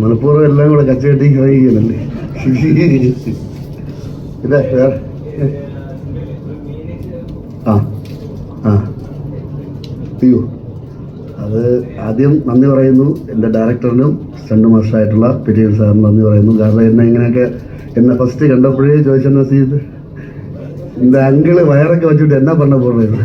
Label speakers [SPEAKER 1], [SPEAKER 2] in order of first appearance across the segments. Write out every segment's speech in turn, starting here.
[SPEAKER 1] മലപ്പുറം എല്ലാം കൂടെ കച്ചകെട്ടി കഴിയുകയല്ലേ ആ ആ. അയ്യോ. അത് ആദ്യം നന്ദി പറയുന്നു. എന്റെ ഡയറക്ടറിനും സ്റ്റണ്ട് മാസ്റ്ററായിട്ടുള്ള എൽ സാറിന് നന്ദി പറയുന്നു. കാരണം എന്നെ ഇങ്ങനെയൊക്കെ എന്നെ ഫസ്റ്റ് കണ്ടപ്പോഴേ ചോദിച്ചെന്നാ സീത് എന്റെ അങ്കിൾ വയറൊക്കെ വെച്ചിട്ട് എന്നാ
[SPEAKER 2] പറഞ്ഞ പോകുന്നത്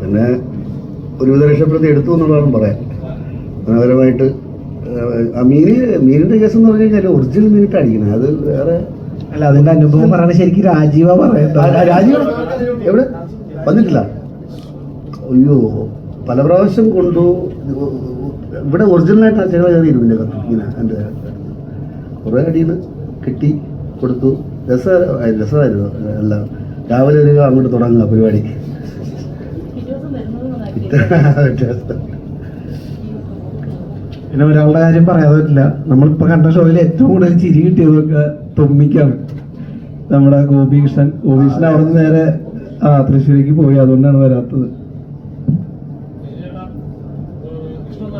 [SPEAKER 1] പിന്നെ ഒരുവിധ രക്ഷപ്പെടുത്തി എടുത്തു എന്നുള്ളതാണ് പറയാൻ മനോഹരമായിട്ട് ആ മീന് മീനിന്റെ കേസ് എന്ന് പറഞ്ഞു കഴിഞ്ഞാൽ ഒറിജിനൽ മീനിട്ട് അടിക്കണം അത് വേറെ
[SPEAKER 3] അല്ല അതിന്റെ അനുഭവം പറയണ ശരിക്കും രാജീവ രാജീവ
[SPEAKER 1] ആ, ആ, എവിടെ? വന്നിട്ടില്ല. അയ്യോ പല പ്രാവശ്യം കൊണ്ടു. ഇവിടെ ഒറിജിനലായിട്ട് ചില കയറി ഇരുന്നില്ല ഇങ്ങനെ എന്റെ കുറേ അടിയിൽ കിട്ടി കൊടുത്തു. രസ രസമായിരുന്നു എല്ലാം. രാവിലെ ഒരു അങ്ങോട്ട് തുടങ്ങുക പരിപാടി
[SPEAKER 3] പിന്നെ ഒരാളുടെ കാര്യം പറയാതെ പറ്റില്ല. നമ്മളിപ്പോ കണ്ട ഷോയിൽ ഏറ്റവും കൂടുതൽ ചിരി കിട്ടിയതൊക്കെ തൊമ്മിക്കാണ്. നമ്മുടെ ഗോപികൃഷ്ണൻ. ഗോപികൃഷ്ണൻ അവിടെ നിന്ന് നേരെ ആ തൃശ്ശൂരേക്ക് പോയി. അതുകൊണ്ടാണ് വരാത്തത്.
[SPEAKER 2] കൃഷ്ണൻ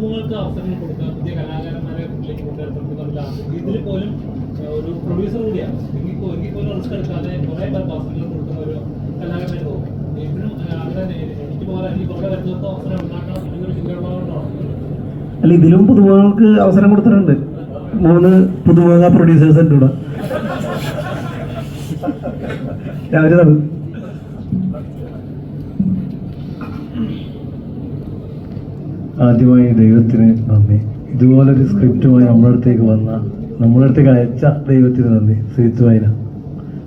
[SPEAKER 2] പുതുമുഖങ്ങൾക്ക് അവസരങ്ങൾ കൊടുക്കുക പുതിയ കലാകാരന്മാരെ മുന്നിലേക്ക് കൊണ്ടുവരാൻ ശ്രമിക്കുന്നുള്ള ഇതിൽ പോലും ഒരു പ്രൊഡ്യൂസർ കൂടിയാണ്. എങ്കിൽ എങ്കിൽ പോലും റിസ്ക് എടുക്കാതെ കുറേ പേർക്ക് അവസരങ്ങൾ കൊടുക്കുന്ന ഒരു കലാകാരനായിട്ട് തോന്നും ഇപ്പോഴും അവിടെ എനിക്ക് പോലെ എനിക്ക് കുറേ വരുന്നവർക്ക് അവസരം ഉണ്ടാക്കണം എന്നൊരു ചിന്തയുള്ളതുകൊണ്ടാണ്
[SPEAKER 3] അല്ല ഇതിലും പുതുമുഖങ്ങൾക്ക് അവസരം കൊടുത്തിട്ടുണ്ട്. മൂന്ന് പുതുമുഖ പ്രൊഡ്യൂസേഴ്സ് ഉണ്ട് ഇവിടെ. രാവിലെ
[SPEAKER 4] ആദ്യമായി ദൈവത്തിന് നന്ദി. ഇതുപോലൊരു സ്ക്രിപ്റ്റുമായി നമ്മുടെ അടുത്തേക്ക് വന്ന നമ്മുടെ അടുത്തേക്ക് അയച്ച ദൈവത്തിന് നന്ദി. ശ്രീത്ത് വായന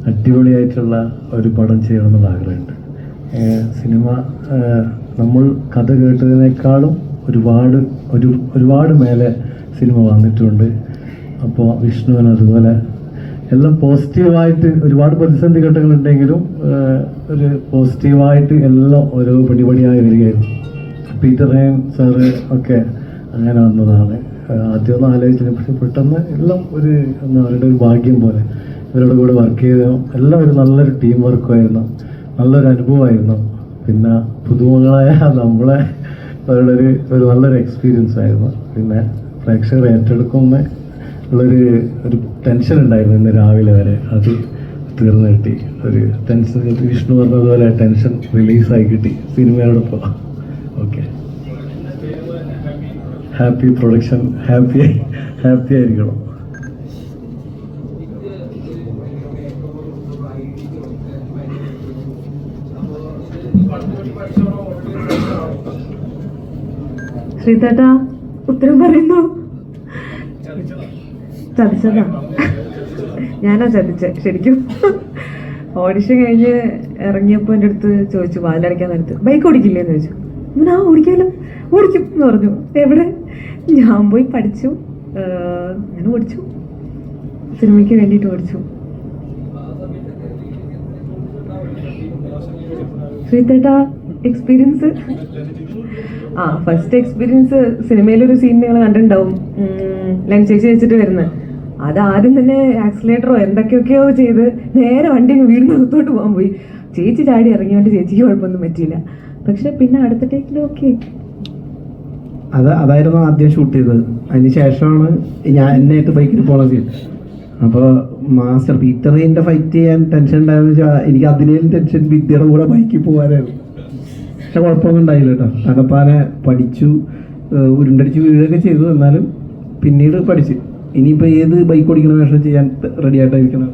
[SPEAKER 4] അടിപൊളിയായിട്ടുള്ള ഒരു പടം ചെയ്യണമെന്നുള്ള ആഗ്രഹമുണ്ട്. സിനിമ നമ്മൾ കഥ കേട്ടതിനേക്കാളും ഒരുപാട് ഒരു ഒരുപാട് മേലെ സിനിമ വന്നിട്ടുണ്ട്. അപ്പോൾ വിഷ്ണുവിന് അതുപോലെ എല്ലാം പോസിറ്റീവായിട്ട് ഒരുപാട് പ്രതിസന്ധി ഘട്ടങ്ങളുണ്ടെങ്കിലും ഒരു പോസിറ്റീവായിട്ട് എല്ലാം ഓരോ പടിപടിയായി വരികയായിരുന്നു. പീറ്ററേൻ സാറ് ഒക്കെ അങ്ങനെ വന്നതാണ്. ആദ്യമൊന്നും ആലോചിച്ചില്ല. പക്ഷെ പെട്ടെന്ന് എല്ലാം ഒരു എന്താ പറയുക ഒരു ഭാഗ്യം പോലെ. ഇവരുടെ കൂടെ വർക്ക് ചെയ്ത എല്ലാം ഒരു നല്ലൊരു ടീം വർക്കുമായിരുന്നു നല്ലൊരു അനുഭവമായിരുന്നു. പിന്നെ പുതുമുഖങ്ങളായ നമ്മളെ അവരുടെ ഒരു ഒരു നല്ലൊരു എക്സ്പീരിയൻസ് ആയിരുന്നു. പിന്നെ പ്രേക്ഷകർ ഏറ്റെടുക്കുമെന്ന് ഉള്ളൊരു ഒരു ടെൻഷൻ ഉണ്ടായിരുന്നു ഇന്ന് രാവിലെ വരെ. അത് തീർന്നു കിട്ടി. ഒരു ടെൻഷൻ വിഷ്ണു പറഞ്ഞതുപോലെ ടെൻഷൻ റിലീസായി കിട്ടി. സിനിമയോടൊപ്പം. Okay happy production happy happy ആയിരിക്കണം.
[SPEAKER 5] ശ്രീതേട്ടാ ഉത്തരം പറയുന്നു. ചതിച്ചതാ. ഞാനാ ചതിച്ച ശരിക്കും. ഓഡിഷൻ കഴിഞ്ഞ് ഇറങ്ങിയപ്പോൾ എന്റെ അടുത്ത് ചോദിച്ചു വാലടിക്കാൻ നേരത്ത്. ബൈക്ക് ഓടിക്കില്ലേന്ന് ചോദിച്ചു. ഞാൻ ആ ഓടിക്കും എന്ന് പറഞ്ഞു. എവിടെ? ഞാൻ പോയി പഠിച്ചു. ഞാൻ ഓടിച്ചു. സിനിമയ്ക്ക് വേണ്ടിയിട്ട് ഓടിച്ചു. ശ്രീതേട്ടാ എക്സ്പീരിയൻസ് ആ ഫസ്റ്റ് എക്സ്പീരിയൻസ് സിനിമയിലൊരു സീൻ നിങ്ങൾ കണ്ടിട്ടുണ്ടാവും. ലഞ്ച് ചേച്ചി വെച്ചിട്ട് വരുന്നത്. അത് ആദ്യം തന്നെ ആക്സിലേറ്ററോ എന്തൊക്കെയൊക്കെയോ ചെയ്ത് നേരെ വണ്ടി വീടിനകത്തോട്ട് പോകാൻ പോയി. ചേച്ചി ചാടി ഇറങ്ങിയോണ്ട് ചേച്ചിക്ക് കുഴപ്പമൊന്നും പറ്റിയില്ല. പക്ഷെ പിന്നെ അടുത്ത ടേക്കിൽ ഓക്കെ
[SPEAKER 3] അത് അതായിരുന്നു ആദ്യം ഷൂട്ട് ചെയ്തത്. അതിന് ശേഷമാണ് ഞാൻ എന്നെ ബൈക്കിൽ പോണ അപ്പോൾ മാസ്റ്റർ പീറ്ററിന്റെ ഫൈറ്റ് ചെയ്യാൻ ടെൻഷൻ ഉണ്ടായെന്ന് വെച്ചാൽ എനിക്ക് അതിനേലും ടെൻഷൻ വിദ്യയുടെ കൂടെ ബൈക്കിൽ പോകാനായിരുന്നു. പക്ഷെ കുഴപ്പമൊന്നും ഉണ്ടായില്ല കേട്ടോ. തകപ്പാനെ പഠിച്ചു ഉരുണ്ടടിച്ച് വീഴുകയൊക്കെ ചെയ്തു. എന്നാലും പിന്നീട് പഠിച്ച്. ഇനിയിപ്പോൾ ഏത് ബൈക്ക് ഓടിക്കണ വേഷം ചെയ്യാൻ റെഡി ആയിട്ടായിരിക്കണം?